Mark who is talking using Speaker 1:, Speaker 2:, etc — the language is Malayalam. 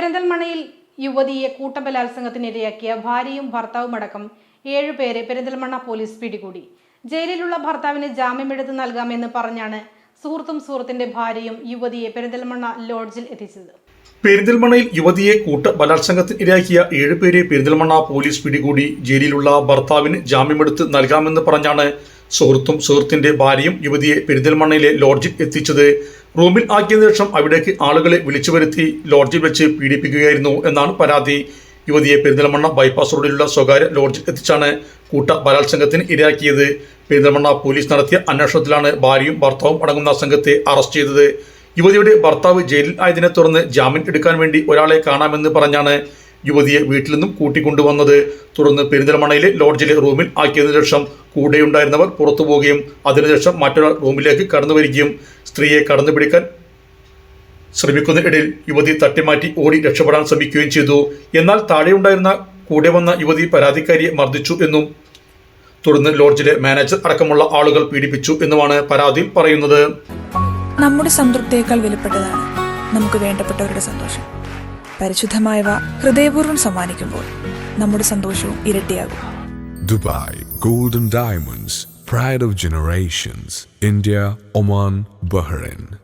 Speaker 1: പെരിന്തൽമണ്ണയിൽ യുവതിയെ കൂട്ടബലാത്സംഗത്തിനിരയാക്കിയ ഭാര്യയും ഭർത്താവുമടക്കം ഏഴുപേരെ പെരിന്തൽമണ്ണ പോലീസ് പിടികൂടി. ജയിലിലുള്ള ഭർത്താവിന് ജാമ്യമെടുത്ത് നൽകാമെന്ന് പറഞ്ഞാണ് സുഹൃത്തും സുഹൃത്തിന്റെ ഭാര്യയും യുവതിയെ പെരിന്തൽമണ്ണ ലോഡ്ജിൽ എത്തിച്ചത്.
Speaker 2: പെരിന്തൽമണ്ണയിൽ യുവതിയെ കൂട്ട ബലാത്സംഗത്തിന് ഇരയാക്കിയ ഏഴുപേരെ പെരിന്തൽമണ്ണ പോലീസ് പിടികൂടി ജയിലിലുള്ള ഭർത്താവിന് ജാമ്യമെടുത്ത് നൽകാമെന്ന് പറഞ്ഞാണ് സുഹൃത്തും സുഹൃത്തിന്റെ ഭാര്യയും യുവതിയെ പെരിന്തൽമണ്ണയിലെ ലോഡ്ജിൽ എത്തിച്ചത്. റൂമിൽ ആക്കിയതിനു ശേഷം അവിടേക്ക് ആളുകളെ വിളിച്ചു വരുത്തി ലോഡ്ജിൽ വെച്ച് പീഡിപ്പിക്കുകയായിരുന്നു എന്നാണ് പരാതി. യുവതിയെ പെരിന്തൽമണ്ണ ബൈപ്പാസ് റോഡിലുള്ള സ്വകാര്യ ലോഡ്ജിൽ എത്തിച്ചാണ് കൂട്ട ബലാത്സംഗത്തിന് ഇരയാക്കിയത്. പെരിന്തൽമണ്ണ പോലീസ് നടത്തിയ അന്വേഷണത്തിലാണ് ഭാര്യയും ഭർത്താവും അടങ്ങുന്ന സംഘത്തെ അറസ്റ്റ് ചെയ്തത്. യുവതിയുടെ ഭർത്താവ് ജയിലിൽ ആയതിനെ തുടർന്ന് ജാമ്യം എടുക്കാൻ വേണ്ടി ഒരാളെ കാണാമെന്ന് പറഞ്ഞാണ് യുവതിയെ വീട്ടിൽ നിന്നും കൂട്ടിക്കൊണ്ടുവന്നത്. തുടർന്ന് പെരിന്തൽമണ്ണയിലെ ലോഡ്ജിലെ റൂമിൽ ആക്കിയതിനു ശേഷം കൂടെയുണ്ടായിരുന്നവർ പുറത്തു പോവുകയും അതിനുശേഷം മറ്റൊരാൾ റൂമിലേക്ക് കടന്നു വരികയും സ്ത്രീയെ കടന്നു പിടിക്കാൻ ശ്രമിക്കുന്നതിനിടയിൽ യുവതി തട്ടിമാറ്റി ഓടി രക്ഷപ്പെടാൻ ശ്രമിക്കുകയും ചെയ്തു. എന്നാൽ താഴെയുണ്ടായിരുന്ന കൂടെ വന്ന യുവതി പരാതിക്കാരിയെ മർദ്ദിച്ചു എന്നും തുടർന്ന് ലോഡ്ജിലെ മാനേജർ അടക്കമുള്ള ആളുകൾ പീഡിപ്പിച്ചു എന്നുമാണ് പരാതിയിൽ പറയുന്നത്.
Speaker 3: നമ്മുടെ സംതൃപ്തിയേക്കാൾ വിലപ്പെട്ടതാണ് നമുക്ക് വേണ്ടപ്പെട്ടവരുടെ സന്തോഷം. പരിശുദ്ധമായവ ഹൃദയപൂർവം സമ്മാനിക്കുമ്പോൾ നമ്മുടെ സന്തോഷവും ഇരട്ടിയാകും.
Speaker 4: Dubai golden diamonds pride of generations India Oman, Bahrain.